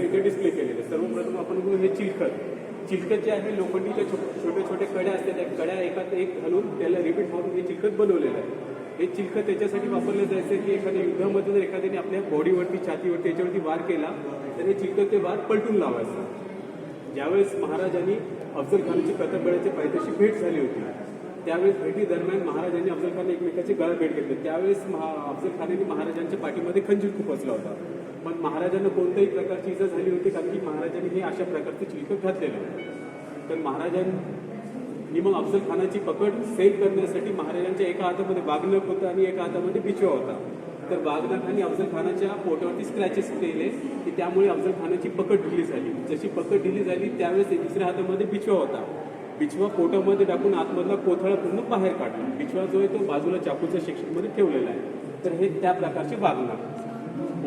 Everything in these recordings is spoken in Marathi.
इथे डिस्प्ले केलेले. आहे. सर्वप्रथम आपण बघू हे चिलखत. चिलखत जे आहे लोखंडीच्या छो- छोटे छोटे कड्या असतात. त्या कड्या एकात एक घालून त्याला रिपीट मारून हे चिलखत बनवलेलं आहे. हे चिलखत त्याच्यासाठी वापरलं जायचं की एखाद्या युद्धामध्ये जर एखाद्याने आपल्या बॉडीवरती छातीवरती याच्यावरती वार केला तर हे चिलखत ते वार पलटून लावायचं. ज्यावेळेस महाराजांनी अफजल खानची प्रतापगडाची पायथ्याशी भेट झाली होती त्यावेळेस भेटी दरम्यान महाराजांनी अफजल खान एकमेकाची गळा भेट घेतली. त्यावेळेस महा अफजल खानाने महाराजांच्या पाठीमध्ये खंजीर खुपसला होता. पण महाराजांना कोणत्याही प्रकारची इजा झाली होती कारण की महाराजांनी हे अशा प्रकारचे चिलखत घातलेलं तर महाराजांनी मग अफजल खानाची पकड सेल करण्यासाठी महाराजांच्या एका हातामध्ये बागनक होतं आणि एका हातामध्ये बिचवा होता. तर बागनाथांनी अफजल खानाच्या पोटावरती स्क्रॅचेस केले की त्यामुळे अफजल खानाची पकड ढिली झाली. जशी पकड ढिली झाली त्यावेळेस दुसऱ्या हातामध्ये बिचवा होता. बिचवा पोटामध्ये टाकून आतमधला कोथळा पूर्ण बाहेर काढला. बिचवा जो आहे तो बाजूला चाकूच्या शिक्षणमध्ये ठेवलेला आहे. तर हे त्या प्रकारचे वागणं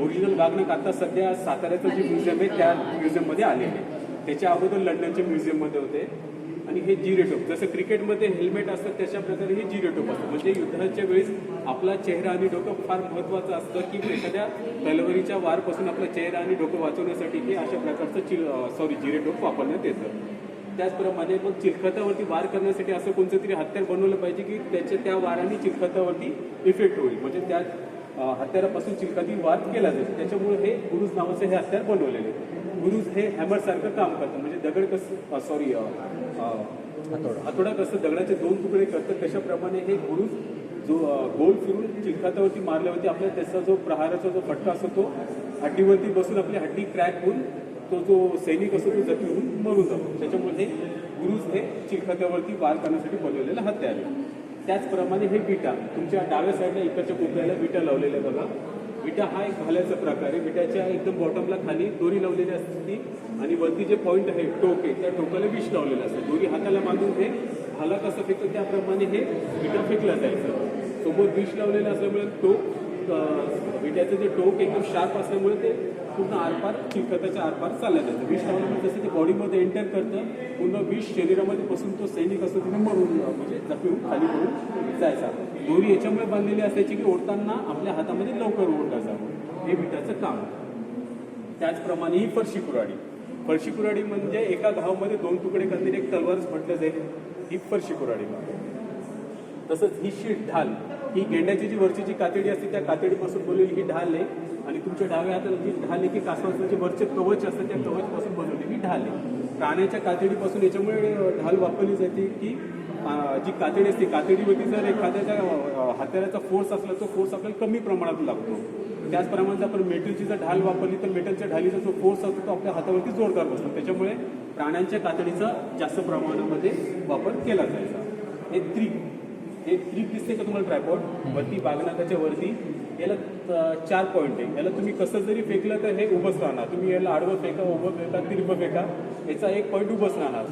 ओरिजिनल वागणं आता सध्या साताऱ्याचं जे म्युझियम आहे त्या म्युझियममध्ये आलेले आहे. त्याच्या अगोदर लंडनच्या म्युझियममध्ये होते. आणि हे जिरेटोप जसं क्रिकेटमध्ये हेल्मेट असतं त्याच्या प्रकारे हे जिरेटोप असतं. म्हणजे युद्धाच्या वेळेस आपला चेहरा आणि डोकं फार महत्त्वाचं असतं की एखाद्या तलवारीच्या वारपासून आपला चेहरा आणि डोकं वाचवण्यासाठी हे अशा प्रकारचं चिल सॉरी जिरेटोप वापरण्यात येतं. त्याचप्रमाणे मग चिलखतावरती वार करण्यासाठी असं कोणतं तरी हत्यार बनवलं पाहिजे की त्याच्या त्या वाराने चिलखतावरती इफेक्ट होईल. म्हणजे त्या हत्यारापासून चिलखती वार केला जाईल त्याच्यामुळे हे गुरुज नावाचं हे हत्यार बनवलेले. गुरुज हे हॅमरसारखं काम करतं. म्हणजे दगड कसं सॉरी हातोडा कसं दगडाचे दोन तुकडे करतं तशाप्रमाणे हे गुरुज जो गोल फिरून चिलखातावरती मारल्यावरती आपल्या त्याचा जो प्रहाराचा जो फटका असतो तो हड्डीवरती बसून आपली हड्डी क्रॅक होऊन तो जो सैनिक असतो तो जखमी होऊन मरून जातो. त्याच्यामुळे हे गुरुज हे चिलखतावरती वार करण्यासाठी बनवलेलं हत्यार आहे. त्याचप्रमाणे हे विटा तुमच्या डाव्या साईडला इकडच्या कोपऱ्याला विटा लावलेल्या बघा. विटा हा एक घालायचा प्रकार आहे. विटाच्या एकदम बॉटमला खाली दोरी लावलेली असते ती आणि वरती जे पॉईंट आहे टोक आहे त्या टोकाला विष लावलेलं असतं. दोरी हाताला बांधून हे भाला कसं फेकतो त्याप्रमाणे हे विटा फेकलं जायचं. सोबत विष लावलेलं असल्यामुळे टोक विट्याचं जे टोक एकदम शार्प असल्यामुळे ते पूर्ण आरपार खताच्या आरपार चालल्या जातं विष लावल्यामुळे म्हणजे जसं ते बॉडीमध्ये एंटर करतं पूर्ण विष शरीरामध्ये बसून तो सैनिक असतो तिथे मरून म्हणजे जखमी खाली पडून जायचा. दोरी याच्यामुळे बांधलेली असायची की ओढताना आपल्या हातामध्ये लवकर ओढला जावं हे विटाचं काम त्याचप्रमाणे ही फरशी कुराडी फरशी कुराडी म्हणजे एका घावामध्ये दोन तुकडे करणारी एक तलवारच म्हटलं जाईल. ही फरशी कुराडी तसंच ही शीट ढाल. ही गेंड्याची जी वरची जी कातडी असते त्या कातडीपासून बनवलेली ही ढाल आहे. आणि तुमच्या डाव्या हाताला जी ढाल आहे की कासवाचं जे वरचे कवच असतं त्या कवचपासून बनवलेली ढाल आहे. प्राण्याच्या कातडीपासून याच्यामुळे ढाल वापरली जाते की जी कातडी असते कातडीवरती जर एखाद्याच्या अं, हत्याराचा फोर्स असला तो फोर्स आपल्याला कमी प्रमाणात लागतो. त्याचप्रमाणे जर आपण मेटलची जर ढाल वापरली तर मेटलच्या ढालीचा जो फोर्स असतो तो आपल्या हातावरती जोरदार बसतो. त्याच्यामुळे प्राण्यांच्या कातडीचा जास्त प्रमाणामध्ये वापर केला जायचा. हे त्रिक हे त्रिक दिसते का तुम्हाला ट्रायपॉड वरती बागनाथाच्या वरती. याला चार पॉईंट आहे. याला तुम्ही कसं जरी फेकलं तर हे उभंच राहणार. तुम्ही याला आडवं फेका उभं फेका तिरबं फेका. याचा एक पॉईंट उभंच राहणार.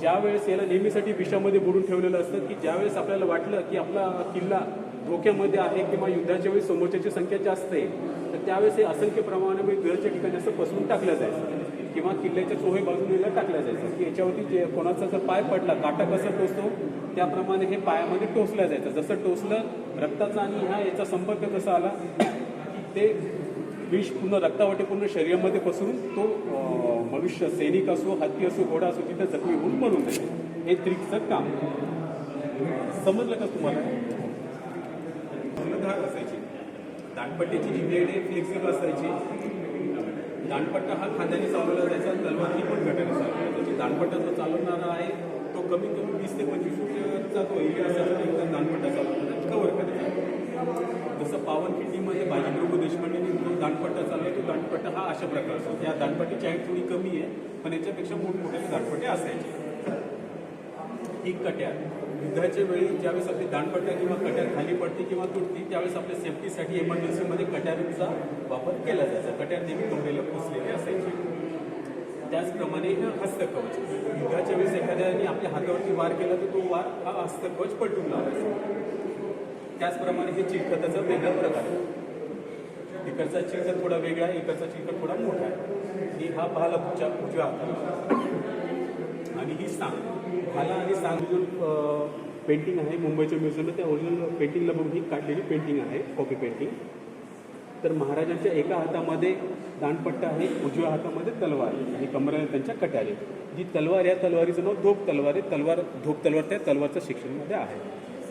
ज्या वेळेस याला नेहमीसाठी विषामध्ये बुडून ठेवलेलं असतं की ज्यावेळेस आपल्याला वाटलं की आपला किल्ला धोक्यामध्ये आहे किंवा युद्धाच्या वेळी समोरच्याची संख्या जास्त आहे तर त्यावेळेस हे असंख्य प्रमाणामध्ये घरच्या ठिकाणी असं पसरून टाकलं जायचं. किंवा किल्ल्याच्या चोहे बाजूला टाकलं जायचं की याच्यावरती जे कोणाचा जर पाय पडला काटा कसा टोचतो त्याप्रमाणे हे पायामध्ये टोचलं जायचं. जसं टोचलं रक्ताचा आणि ह्या याचा संपर्क कसा आला ते विष पूर्ण रक्तावाटे पूर्ण शरीरामध्ये पसरून तो मनुष्य सैनिक असो हत्ती असो घोडा असो तिथे जखमी होऊन बनवून जाते हे त्रिकचं काम. समजलं का तुम्हाला? दांडपट्ट्याची जी ब्लेड आहे फ्लेक्सिबल असायची. दांडपट्टा हा खांद्याने चालवला जायचा तलवार पण गटाने चालवली त्याची दांडपट्टा जो चालवणारा आहे तो कमीत कमी वीस ते पंचवीस फुटचा तो एरिया असायचा एकदा दांडपट्टा चालवला कव्हर करायचा जसं पावनखिंडीमध्ये बाजीप्रभू देशपांडेने जो दांडपट्टा चालवला तो दांडपट्टा हा अशा प्रकारचा त्या दांडपट्टीची हाईट थोडी कमी आहे पण याच्यापेक्षा मोठमोठे दांडपट्टे असायचे. ही कट्यार युद्धाच्या वेळी ज्यावेळेस आपली दांडपट्ट्या किंवा कट्यार खाली पडते किंवा तुटते त्यावेळेस आपल्या सेफ्टीसाठी इमर्जन्सीमध्ये कट्यारचा वापर केला जायचा. कट्यार नेहमी कमरेला पोचलेली असायची त्याचप्रमाणे हस्तकवच. युद्धाच्या वेळेस एखाद्याने आपल्या हातावरती वार केला तर तो वार हा हस्तकवच पलटून लावायचा. त्याचप्रमाणे हे चिलखताचा वेगळा प्रकार आहे. इकडचा चिलखत थोडा वेगळा आहे इकडचा चिलखत थोडा मोठा आहे. आणि हा भाला तुमच्या उजव्या हाताला. आणि ही सांग. मला आणि सांग जो पेंटिंग आहे मुंबईच्या म्युझियमला त्या ओरिजिनल पेंटिंगला बघून ही काढलेली पेंटिंग आहे कॉपी पेंटिंग तर महाराजांच्या एका हातामध्ये दांडपट्टा आहे उजव्या हातामध्ये तलवार आणि कमरेला त्यांच्या कट्यार जी तलवार या तलवारीचं नाव धोप तलवार आहे. तलवार धोप तलवार त्या तलवारचं शिक्षणमध्ये आहे.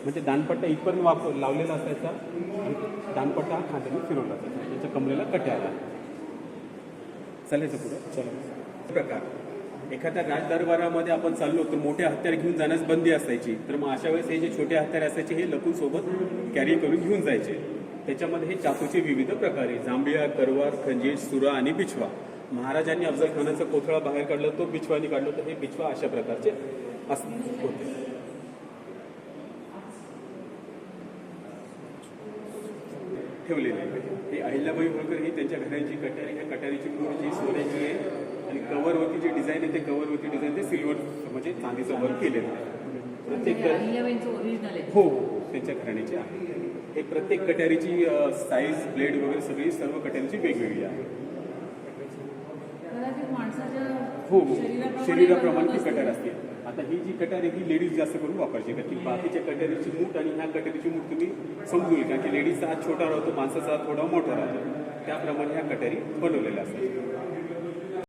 म्हणजे दानपट्टा इथपर्यंत वापर लावलेला असायचा आणि दानपट्टा हा खांद्याने फिरवला असायचा त्याच्या कमरेला कट्यारा चालायचं पुढं? चला. प्रकार. एखाद्या राजदरबारामध्ये आपण चाललो तर मोठे हत्यार घेऊन जाण्यास बंदी असायची. तर मग अशा वेळेस हे जे छोटे हत्यार असायचे हे लपून सोबत कॅरी करून घेऊन जायचे. त्याच्यामध्ये हे चाकूचे विविध प्रकार आहे जांभिया करवार खंजीर सुरा आणि बिछवा. महाराजांनी अफजल खानाचा कोथळा बाहेर काढला तो बिछवानी काढला तर हे बिछवा अशा प्रकारचे अस होते. ठेवलेले आहे हे अहिल्याबाई होळकर ही त्यांच्या घराची कट्यारी ह्या कट्यारीची पूर्ण जी सोन्याची आहे. आणि कवरवरती जे डिझाईन आहे ते कवरवरती डिझाईन ते सिल्वर म्हणजे चांदीचं वर्क केलेलं आहे. प्रत्येक म्हणजे हो हो त्यांच्या घराण्याची आहे. हे प्रत्येक कट्यारीची साईज ब्लेड वगैरे सगळी सर्व कट्यारीची वेगवेगळी आहे. हो हो शरीराप्रमाणे ती कटार. असते आता ही जी कटार ही लेडीज जास्त करून वापरते कारण की बाकीच्या कटारीची मूठ आणि ह्या कटारीची मूठ तुम्ही समजून घ्या कारण की लेडीजचा हात छोटा राहतो माणसाचा हात थोडा मोठा राहतो. त्याप्रमाणे ह्या कटारी बनवलेल्या असतात.